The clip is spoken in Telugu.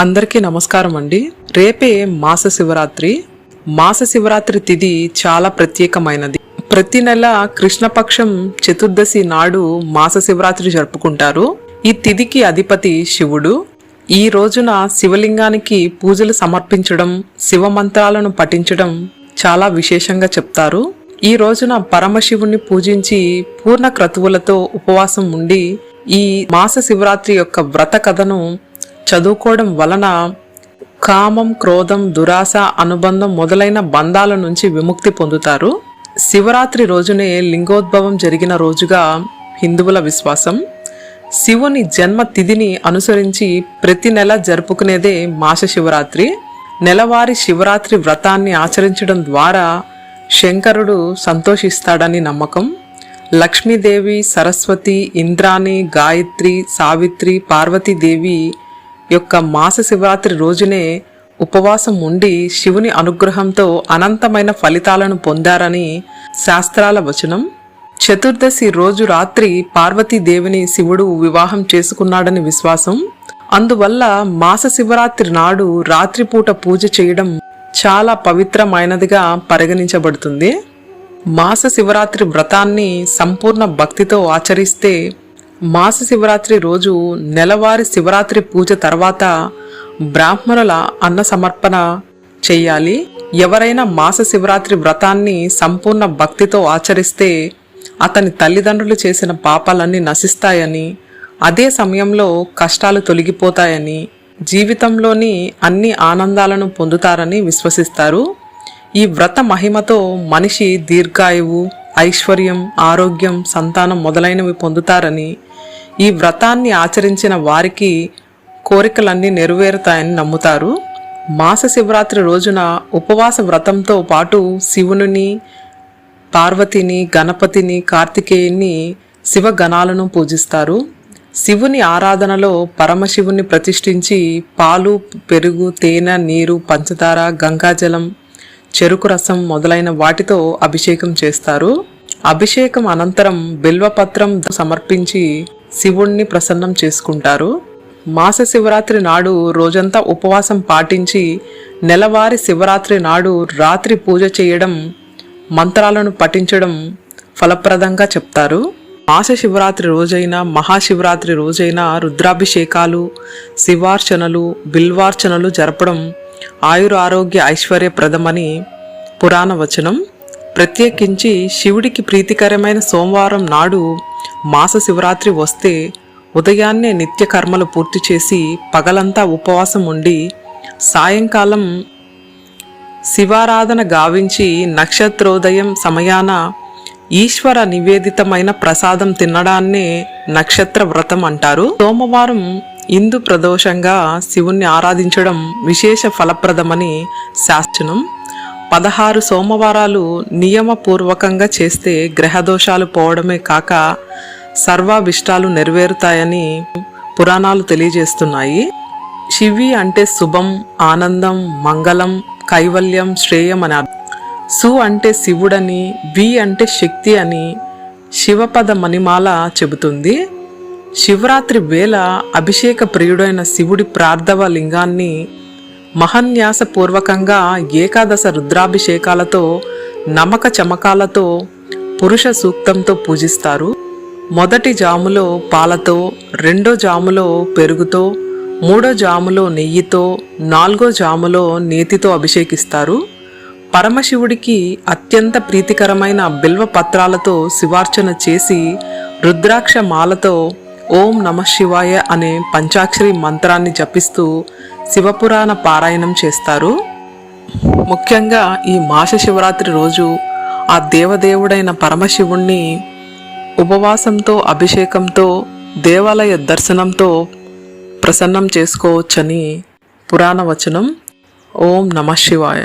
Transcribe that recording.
అందరికీ నమస్కారం అండి. రేపే మాస శివరాత్రి. మాస శివరాత్రి తిథి చాలా ప్రత్యేకమైనది. ప్రతి నెల కృష్ణపక్షం చతుర్దశి నాడు మాస శివరాత్రి జరుపుకుంటారు. ఈ తిథికి అధిపతి శివుడు. ఈ రోజున శివలింగానికి పూజలు సమర్పించడం శివ మంత్రాలను పఠించడం చాలా విశేషంగా చెప్తారు. ఈ రోజున పరమశివుణ్ణి పూజించి పూర్ణ క్రతువులతో ఉపవాసం ఉండి ఈ మాస శివరాత్రి యొక్క వ్రత కథను చదువుకోవడం వలన కామం క్రోధం దురాశ అనుబంధం మొదలైన బంధాల నుంచి విముక్తి పొందుతారు. శివరాత్రి రోజునే లింగోద్భవం జరిగిన రోజుగా హిందువుల విశ్వాసం. శివుని జన్మ తిథిని అనుసరించి ప్రతి నెల జరుపుకునేదే మాస శివరాత్రి. నెలవారి శివరాత్రి వ్రతాన్ని ఆచరించడం ద్వారా శంకరుడు సంతోషిస్తాడని నమ్మకం. లక్ష్మీదేవి సరస్వతి ఇంద్రాణి గాయత్రి సావిత్రి పార్వతీదేవి యొక్క మాస శివరాత్రి రోజునే ఉపవాసం ఉండి శివుని అనుగ్రహంతో అనంతమైన ఫలితాలను పొందారని శాస్త్రాల వచనం. చతుర్దశి రోజు రాత్రి పార్వతీదేవిని శివుడు వివాహం చేసుకున్నాడని విశ్వాసం. అందువల్ల మాస శివరాత్రి నాడు రాత్రిపూట పూజ చేయడం చాలా పవిత్రమైనదిగా పరిగణించబడుతుంది. మాస శివరాత్రి వ్రతాన్ని సంపూర్ణ భక్తితో ఆచరిస్తే మాస శివరాత్రి రోజు నెలవారి శివరాత్రి పూజ తర్వాత బ్రాహ్మణుల అన్న సమర్పణ చెయ్యాలి ఎవరైనా మాస శివరాత్రి వ్రతాన్ని సంపూర్ణ భక్తితో ఆచరిస్తే అతని తల్లిదండ్రులు చేసిన పాపాలన్నీ నశిస్తాయని అదే సమయంలో కష్టాలు తొలగిపోతాయని జీవితంలోని అన్ని ఆనందాలను పొందుతారని విశ్వసిస్తారు. ఈ వ్రత మహిమతో మనిషి దీర్ఘాయువు ఐశ్వర్యం ఆరోగ్యం సంతానం మొదలైనవి పొందుతారని ఈ వ్రతాన్ని ఆచరించిన వారికి కోరికలన్నీ నెరవేరుతాయని నమ్ముతారు. మాస శివరాత్రి రోజున ఉపవాస వ్రతంతో పాటు శివుని పార్వతిని గణపతిని కార్తికేయుని శివగణాలను పూజిస్తారు. శివుని ఆరాధనలో పరమశివుని ప్రతిష్ఠించి పాలు పెరుగు తేనె నీరు పంచదార గంగాజలం చెరుకు రసం మొదలైన వాటితో అభిషేకం చేస్తారు. అభిషేకం అనంతరం బిల్వపత్రం సమర్పించి శివుణ్ణి ప్రసన్నం చేసుకుంటారు. మాస శివరాత్రి నాడు రోజంతా ఉపవాసం పాటించి నెలవారి శివరాత్రి నాడు రాత్రి పూజ చేయడం మంత్రాలను పఠించడం ఫలప్రదంగా చెప్తారు. మాస శివరాత్రి రోజైన మహాశివరాత్రి రోజైన రుద్రాభిషేకాలు శివార్చనలు బిల్వార్చనలు జరపడం ఆయుర ఆరోగ్య ఐశ్వర్యప్రదమని పురాణ వచనం ప్రత్యేకించి శివుడికి ప్రీతికరమైన సోమవారం నాడు మాస శివరాత్రి వస్తే ఉదయాన్నే నిత్య కర్మలు పూర్తి చేసి పగలంతా ఉపవాసం ఉండి సాయంకాలం శివారాధన గావించి నక్షత్రోదయం సమయాన ఈశ్వర నివేదితమైన ప్రసాదం తినడాన్నే నక్షత్ర వ్రతం అంటారు. సోమవారం ఇందు ప్రదోషంగా శివుణ్ణి ఆరాధించడం విశేష ఫలప్రదమని శాస్త్రం పదహారు సోమవారాలు నియమపూర్వకంగా చేస్తే గ్రహదోషాలు పోవడమే కాక సర్వాభిష్టాలు నెరవేరుతాయని పురాణాలు తెలియజేస్తున్నాయి. శివి అంటే శుభం ఆనందం మంగళం కైవల్యం శ్రేయం అని అర్థం. సు అంటే శివుడని వి అంటే శక్తి అని శివపద మణిమాల చెబుతుంది. శివరాత్రి వేళ అభిషేక ప్రియుడైన శివుడి ప్రార్థవ లింగాన్ని మహన్యాసపూర్వకంగా ఏకాదశ రుద్రాభిషేకాలతో నమక చమకాలతో పురుష సూక్తంతో పూజిస్తారు. మొదటి జాములో పాలతో రెండో జాములో పెరుగుతో మూడో జాములో నెయ్యితో నాలుగో జాములో నేతితో అభిషేకిస్తారు. పరమశివుడికి అత్యంత ప్రీతికరమైన బిల్వ పత్రాలతో శివార్చన చేసి రుద్రాక్ష మాలతో ఓం నమ శివాయ అనే పంచాక్షరి మంత్రాన్ని జపిస్తూ శివపురాణ పారాయణం చేస్తారు. ముఖ్యంగా ఈ మాస శివరాత్రి రోజు ఆ దేవదేవుడైన పరమశివుణ్ణి ఉపవాసంతో అభిషేకంతో దేవాలయ దర్శనంతో ప్రసన్నం చేసుకోవచ్చని పురాణ వచనం ఓం నమ శివాయ.